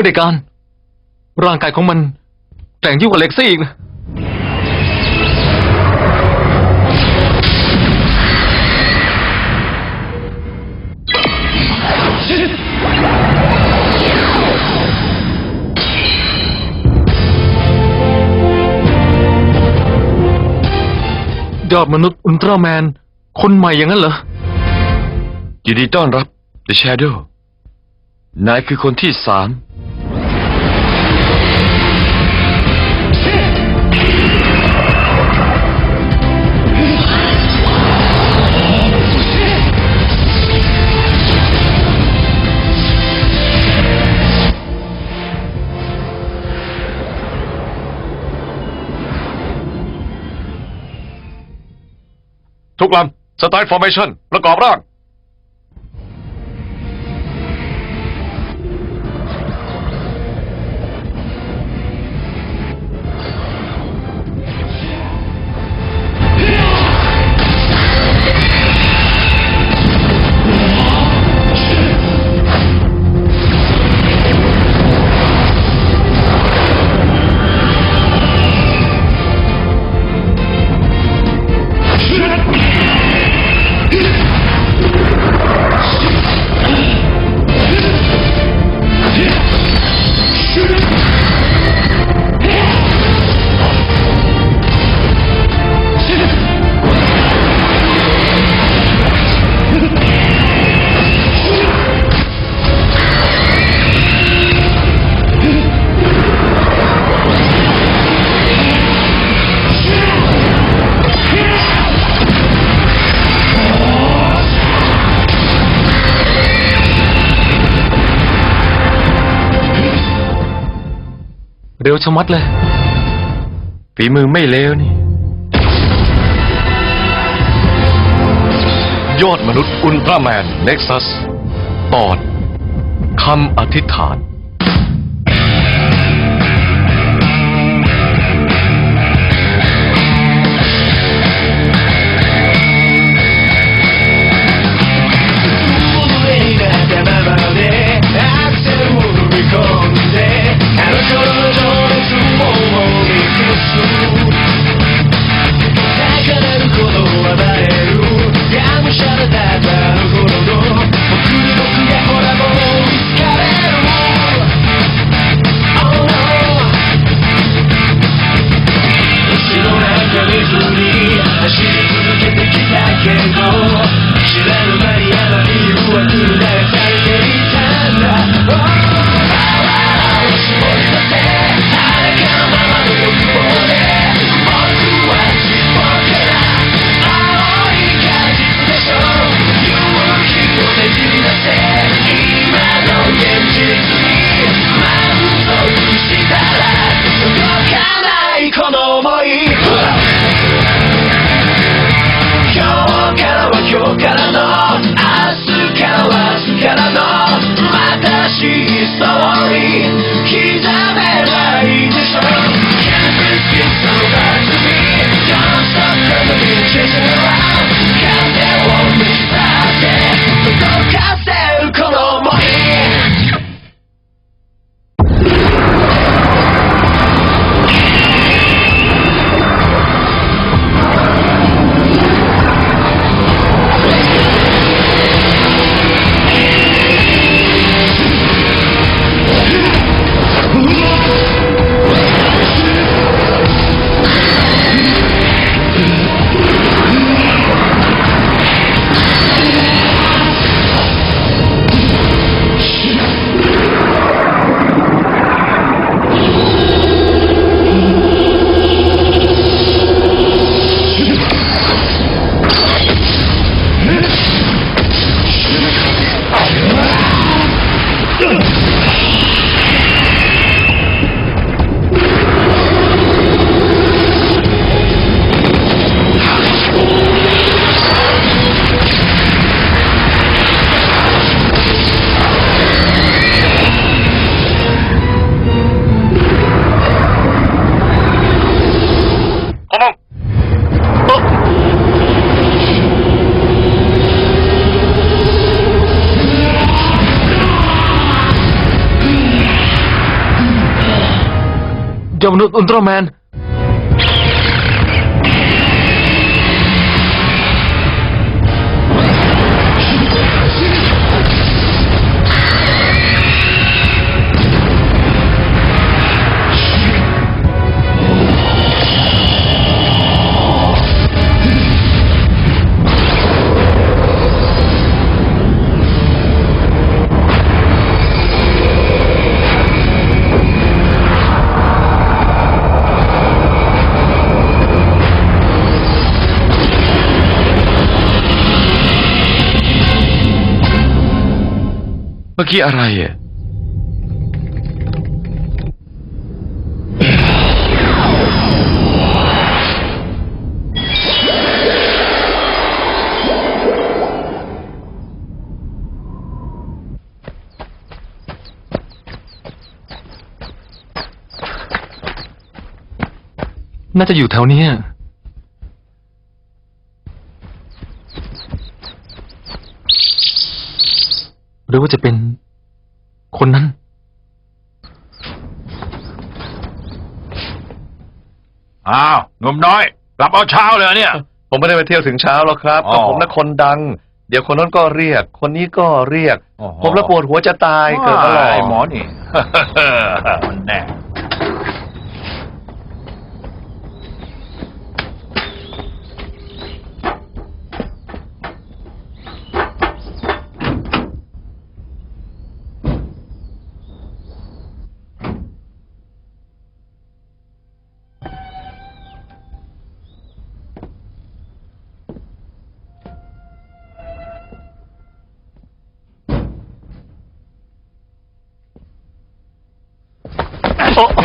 อนเลยไม่ได้การ ร่างกายของมันแกร่งยิ่งกว่าเล็กซี่อีกนะยอดมนุษย์อุลตร้าแมน คนใหม่อย่างนั้นเหรอ ยินดีต้อนรับ The Shadow นายคือคนที่สาม ทุกลำสไตล์ฟอร์เมชั่นประกอบร่าง ชะมัดเลยฝีมือไม่เลวนี่ ยอดมนุษย์อุลตร้าแมนเน็กซัส ตอนคำอธิษฐาน ยอ มื่อกี้อะไรอะน่าจะอยู่แถวเนี้ย หรือว่าจะเป็นคนนั้น อ้าวหนุ่มน้อยกลับเอาเช้าเลยเหรอเนี่ย ผมไม่ได้ไปเที่ยวถึงเช้าหรอกครับอ๋อก็ผมน่ะคนดัง เดี๋ยวคนนั้นก็เรียก คนนี้ก็เรียกโอ้โหผมละปวดหัวจะตายเกิดอะไรไอ้หมอนี่ มันแน่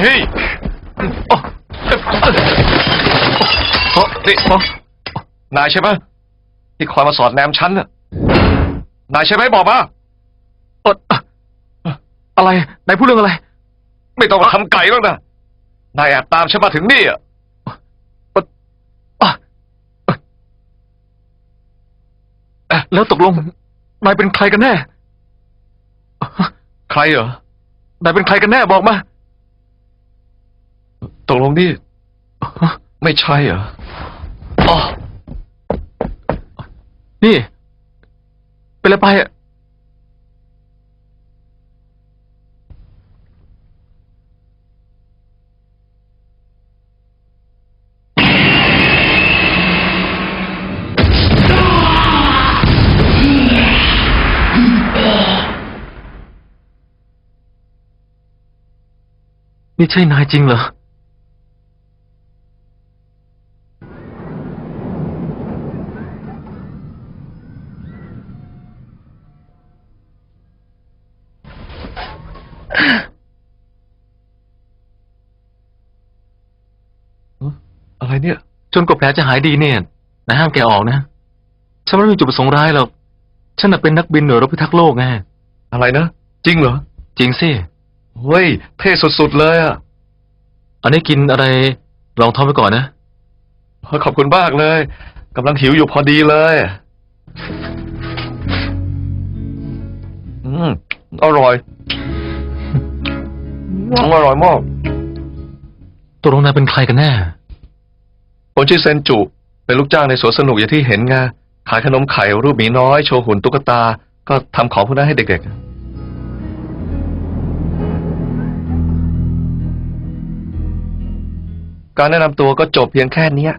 ฮ้ยโอ้โอ้นี่โอ้นายใช่ไหมที่คอยมาสอดแนมฉันน่ะนายใช่ไหมบอกมาโอ้อะไรนายพูดเรื่องอะไร ไม่ต้องมาทำไก่แล้วนะนายแอบตามฉันมาถึงนี่อะอะเอ่อแล้วตกลง นายเป็นใครกันแน่ ใครเหรอนายเป็นใครกันแน่บอกมา ตกลงนี่ไม่ใช่เหรออ๋อนี่ เป็นอะไรไปอะนี่ใช่นายจริงเหรอ จนกว่าแผลจะหายดีเนี่ยนายห้ามแกออกนะ ฉันไม่ได้มีจุดประสงค์ร้ายหรอก ฉันน่ะเป็นนักบินหน่วยรบพิทักษ์โลกไง อะไรนะ จริงเหรอ จริงสิ เฮ้ย เท่สุดๆเลยอะ อันนี้กินอะไรลองท้องไปก่อนนะ ขอบคุณมากเลยกำลังหิวอยู่พอดีเลย อืม อร่อยอืมอร่อยมากตัวลงนายเป็นใครกันแน่ ผมชื่อเซนจุ เป็นลูกจ้างในสวนสนุกอย่างที่เห็นไงขายขนมไข่รูปหมีน้อย โชว์หุ่นตุ๊กตา ก็ทำของพวกนั้นให้เด็กๆ การแนะนำตัวก็จบเพียงแค่เนี้ย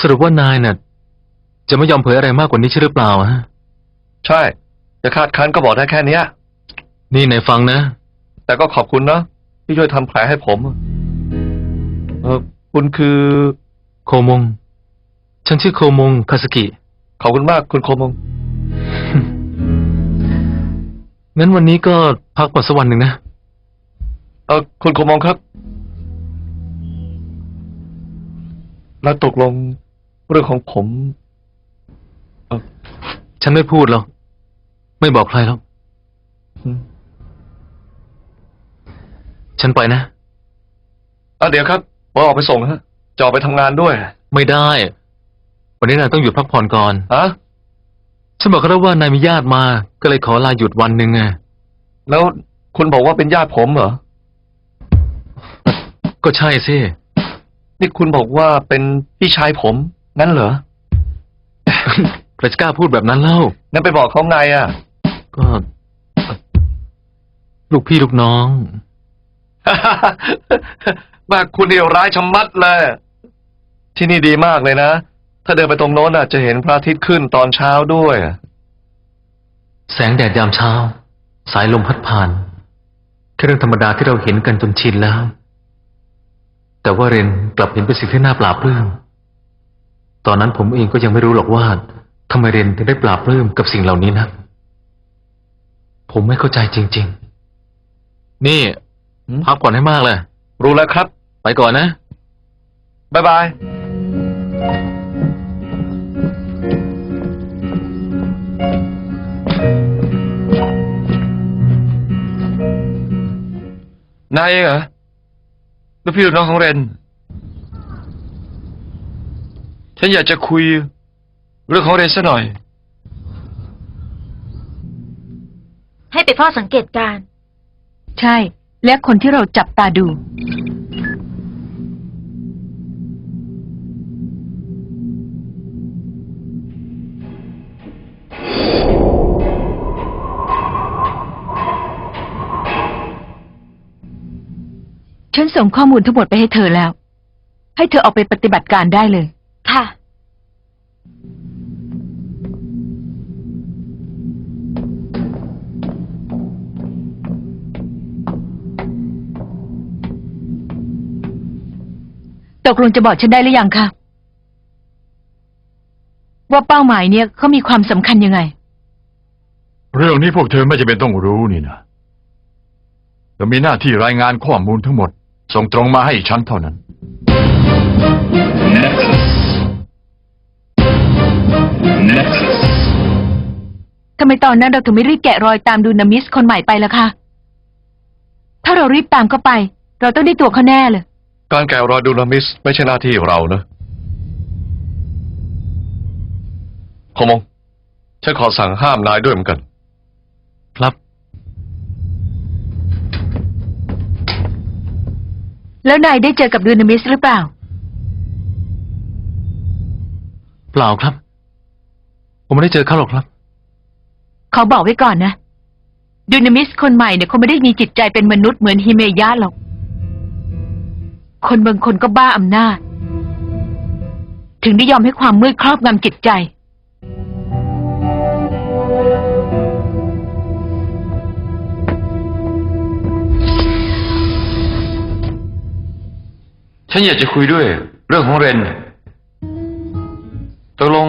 สรุปว่านายน่ะ จะไม่ยอมเผยอะไรมากกว่านี้ใช่หรือเปล่าฮะ ใช่ จะคาดคั้นก็บอกได้แค่เนี้ย นี่นายฟังนะ แต่ก็ขอบคุณนะที่ช่วยทำแผลให้ผมเออคุณคือโคมง ฉันชื่อโคมงคาสกิ ขอบคุณมากคุณโคมง งั้นวันนี้ก็พักผ่อนสักวันหนึ่งนะ เออคุณโคมงครับ แล้วตกลงเรื่องของผมเออฉันไม่พูดหรอก ไม่บอกใครหรอก อืม ฉันไปนะ อะเดี๋ยวครับ ผมออกไปส่งฮะจะออกไปทำงานด้วยไม่ได้ วันนี้นายต้องหยุดพักผ่อนก่อน ฮะฉันบอกเขาแล้วว่านายมีญาติมา ก็เลยขอลาหยุดวันหนึ่งไงแล้วคุณบอกว่าเป็นญาติผมเหรอ ก็ใช่สิ นี่คุณบอกว่าเป็นพี่ชายผมงั้นเหรอ ใครจะกล้าพูดแบบนั้นเล่า งั้นไปบอกเขาไงอะ ก็ ลูกพี่ลูกน้อง บ้าคุณนี่ร้ายชะมัดเลย ที่นี่ดีมากเลยนะ ถ้าเดินไปตรงโน้นน่ะจะเห็นพระอาทิตย์ขึ้นตอนเช้าด้วย แสงแดดยามเช้า สายลมพัดผ่านแค่เรื่องธรรมดาที่เราเห็นกันจนชินแล้ว แต่ว่าเรนกลับเห็นเป็นสิ่งที่น่าปราบปลื้มตอนนั้นผมเองก็ยังไม่รู้หรอกว่าทำไมเรนถึงได้ปราบปลื้มกับสิ่งเหล่านี้นักผมไม่เข้าใจจริง ๆ นี่หืมพักผ่อนให้มากเลย รู้แล้วครับ ไปก่อนนะ บ๊ายบาย นายเองเหรอลูกพี่ลูกน้องของเรน ฉันอยากจะคุยเรื่องของเรนซะหน่อย ให้ไปเฝ้าสังเกตการณ์ ใช่ และคนที่เราจับตาดู ฉันส่งข้อมูลทั้งหมดไปให้เธอแล้ว ให้เธอเอาไปปฏิบัติการได้เลย ค่ะ ตกลงจะบอกฉันได้หรือยังคะ ว่าเป้าหมายเนี่ยเขามีความสำคัญยังไง เรื่องนี้พวกเธอไม่จำเป็นต้องรู้นี่นะเรามีหน้าที่รายงานข้อมูลทั้งหมด ส่งตรงมาให้ฉันเท่านั้นทำไมตอนนั้นเราถึงไม่รีบแกะรอยตามดูนามิสคนใหม่ไปล่ะคะ ถ้าเรารีบตามเขาไป เราต้องได้ตัวเขาแน่เลย การแกะรอยดูนามิสไม่ใช่หน้าที่เรานะขโมงฉันขอสั่งห้ามนายด้วยเหมือนกัน แล้วนายได้เจอกับดูนามิสหรือเปล่า เปล่าครับ ผมไม่ได้เจอเขาหรอกครับเขาบอกไว้ก่อนนะ ดูนามิสคนใหม่เนี่ยเขาไม่ได้มีจิตใจเป็นมนุษย์เหมือนฮิเมยะหรอก คนบางคนก็บ้าอำนาจ ถึงได้ยอมให้ความมืดครอบงำจิตใจ ฉันอยากจะคุยด้วย เรื่องของเรนตกลง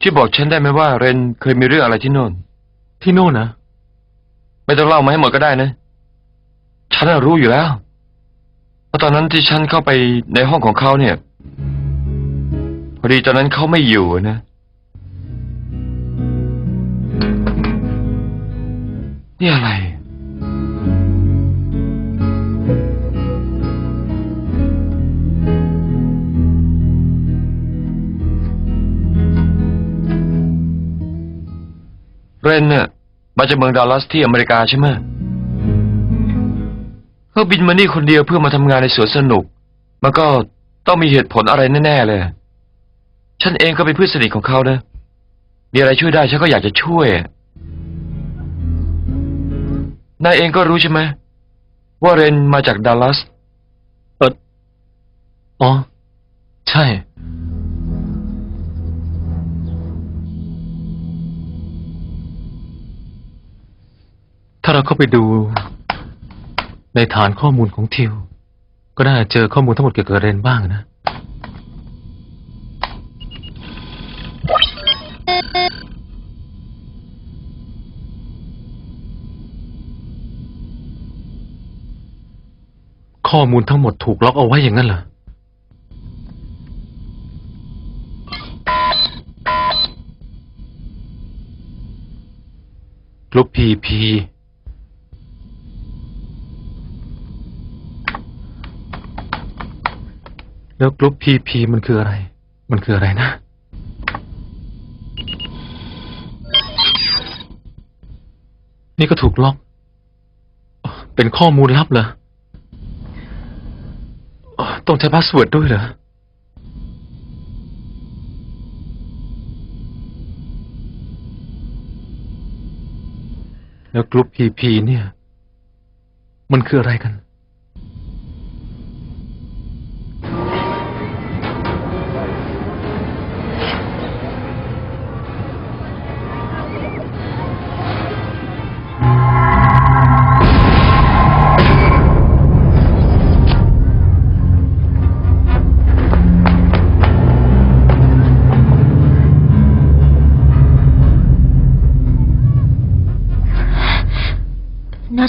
ที่บอกฉันได้ไหมว่าเรนเคยมีเรื่องอะไรที่โน่น ที่โน่นนะ ไม่ต้องเล่ามาให้หมดก็ได้นะ ฉันน่ะรู้อยู่แล้วเพราะตอนนั้นที่ฉันเข้าไปในห้องของเขาเนี่ย พอดีตอนนั้นเขาไม่อยู่นะ นี่อะไร เรนเนี่ยมาจากเมืองดัลลัสที่อเมริกาใช่ไหมเขาบินมานี่คนเดียวเพื่อมาทำงานในสวนสนุก มันก็ต้องมีเหตุผลอะไรแน่ๆเลย ฉันเองก็เป็นเพื่อนสนิทของเขานะ มีอะไรช่วยได้ฉันก็อยากจะช่วย นายเองก็รู้ใช่ไหมว่าเรนมาจากดัลลัส เอออ๋อ ใช่ ถ้าเราเข้าไปดูในฐานข้อมูลของทิว ก็น่าจะเจอข้อมูลทั้งหมดเกี่ยวกับเรนบ้างนะ ข้อมูลทั้งหมดถูกล็อกเอาไว้อย่างนั้นเหรอ กลุ่มพีพี แล้วกลุ่มพีพีมันคืออะไร มันคืออะไรนะ นี่ก็ถูกล็อก เป็นข้อมูลลับเหรออ๋อต้องใช้พาสเวิร์ดด้วยเหรอแล้วกลุ่มพีพีเนี่ย มันคืออะไรกัน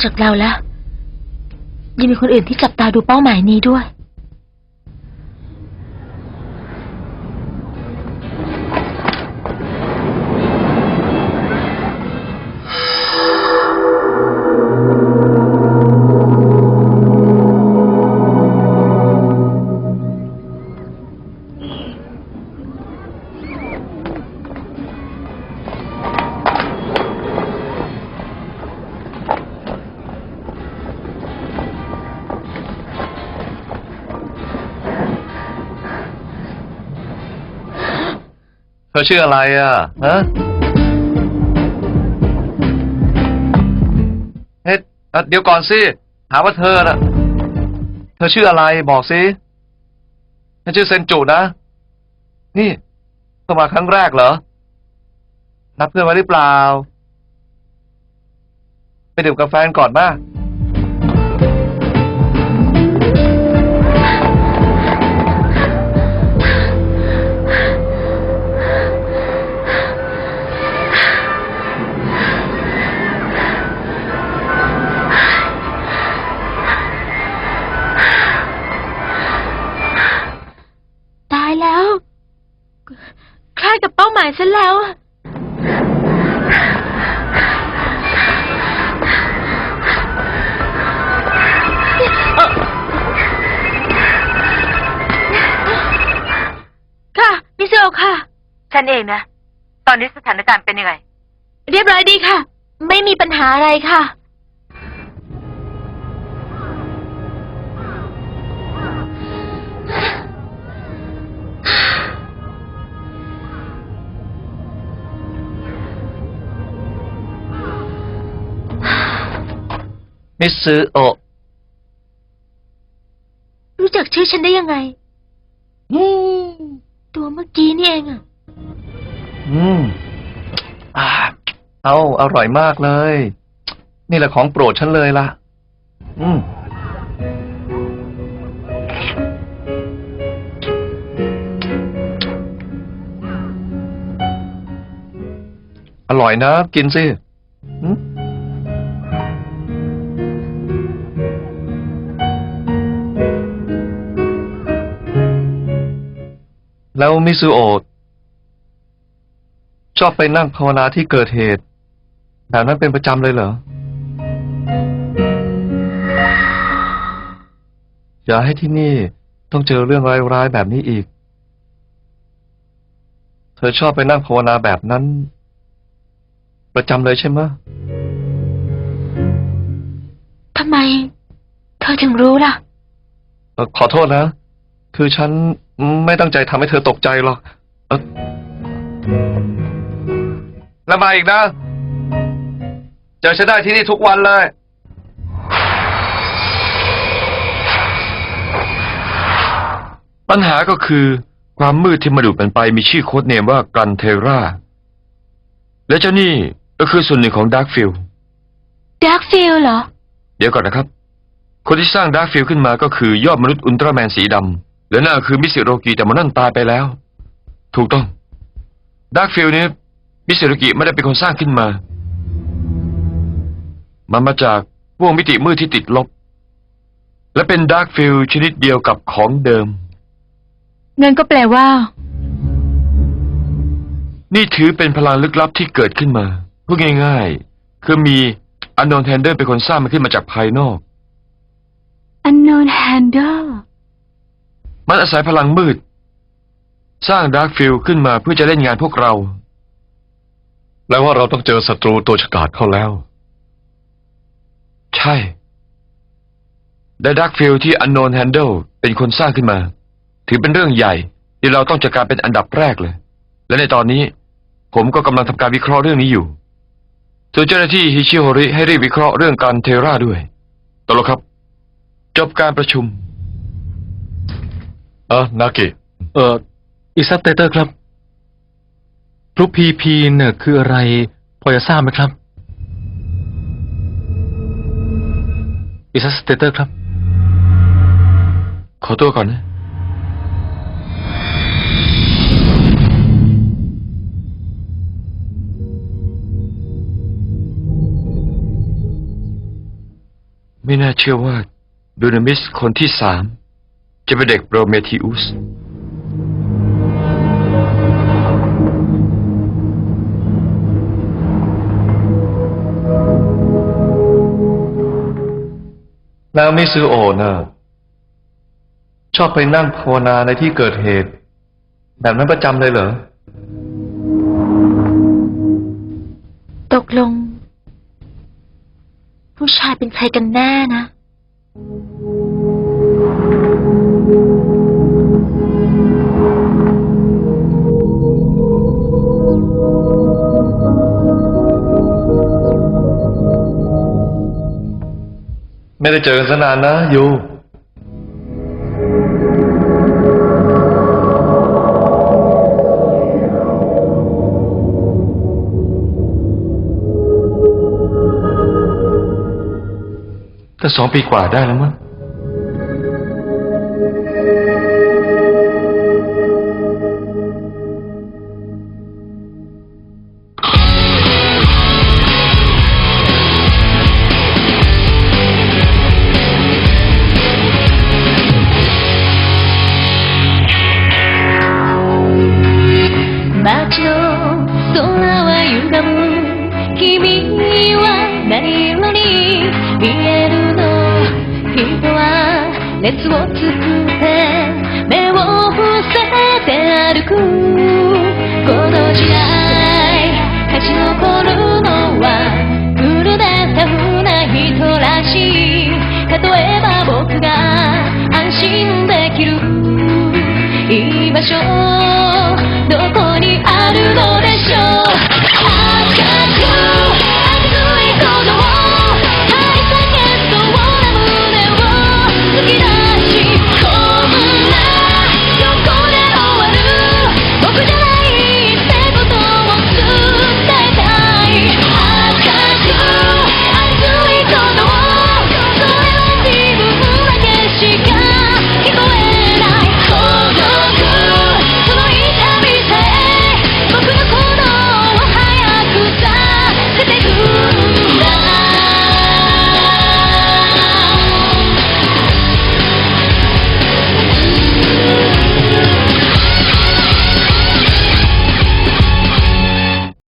จากเราแล้วยังมีคนอื่นที่จับตาดูเป้าหมายนี้ด้วย อชื่ออะไรอะฮะเฮ้ยอะเดี๋ยวก่อนสิหาว่าเธอน่ะ เธอชื่ออะไรบอกสิฉันชื่อเซนจูนะ นี่เพิ่งมาครั้งแรกเหรอ นับเพื่อนไว้หรือเปล่า ไปดื่มกาแฟก่อนมาต ถานการณ์เป็นยังไง เรียบร้อยดีค่ะ ไม่มีปัญหาอะไรค่ะ มิสซูโอะรู้จักชื่อฉันได้ยังไงตัวเมื่อกี้นี่เองอะ อืม อ่าเอาอร่อยมากเลย นี่แหละของโปรดฉันเลยล่ะ อืมอร่อยนะ กินสิอืมแล้วมิซูโอะ ชอบไปนั่งภาวนาที่เกิดเหตุแบบนั้นเป็นประจำเลยเหรอ อย่าให้ที่นี่ต้องเจอเรื่องร้ายๆแบบนี้อีก เธอชอบไปนั่งภาวนาแบบนั้น ประจำเลยใช่ไหมะทำไม เธอถึงรู้ล่ะ เอ่อขอโทษนะ คือฉันไม่ตั้งใจทำให้เธอตกใจหรอกเอ่อ แล้วมาอีกนะ เจอฉันได้ที่นี่ทุกวันเลย ปัญหาก็คือความมืดที่มาดูดมันไปมีชื่อโค้ดเนมว่ากันเทราและเจ้านี่ก็คือส่วนหนึ่งของดาร์กฟิลดาร์กฟิลเหรอ เดี๋ยวก่อนนะครับ คนที่สร้างดาร์กฟิลขึ้นมาก็คือยอดมนุษย์อุลตร้าแมนสีดำและนั่นก็คือมิสซิโรกิแต่มันนั่นตายไปแล้ว ถูกต้องดาร์กฟิลนี้ มิสซิโรกิไม่ได้เป็นคนสร้างขึ้นมา มันมาจากพวกมิติมืดที่ติดลบ และเป็นดาร์กฟิลชนิดเดียวกับของเดิม เงินก็แปลว่า นี่ถือเป็นพลังลึกลับที่เกิดขึ้นมาพูดง่ายๆ คือมีอันโนนแทนเดอร์เป็นคนสร้างมันขึ้นมาจากภายนอก unknown handler มันอาศัยพลังมืด สร้างดาร์กฟิลขึ้นมาเพื่อจะเล่นงานพวกเรา แล้วว่าเราต้องเจอศัตรูตัวฉกาจเข้าแล้ว ใช่ได้ดักฟิลที่ Unknown Handle เป็นคนสร้างขึ้นมา ถือเป็นเรื่องใหญ่ ที่เราต้องจัดการเป็นอันดับแรกเลย และในตอนนี้ ผมก็กำลังทำการวิเคราะห์เรื่องนี้อยู่ส่วนเจ้าหน้าที่ฮิชิโฮริให้รีบวิเคราะห์เรื่องการเทราด้วยตกลงครับ จบการประชุม เออนากิเอออีซับเตเตอร์ครับ พลุพีพีเนี่ยคืออะไร พอจะทราบไหมครับอีซับเตเตอร์ครับ ขอตัวก่อนนะ ไม่น่าเชื่อว่าดูนามิสคนที่สาม จะเป็นเด็กโปรเมทิอุส นางมิซูโอเนะชอบไปนั่งภาวนาในที่เกิดเหตุ แบบนั้นประจำเลยเหรอ ตกลง ผู้ชายเป็นใครกันแน่นะ ไม่ได้เจอกันสนานนะยูแต่สองปีกว่าได้แล้วมั้ง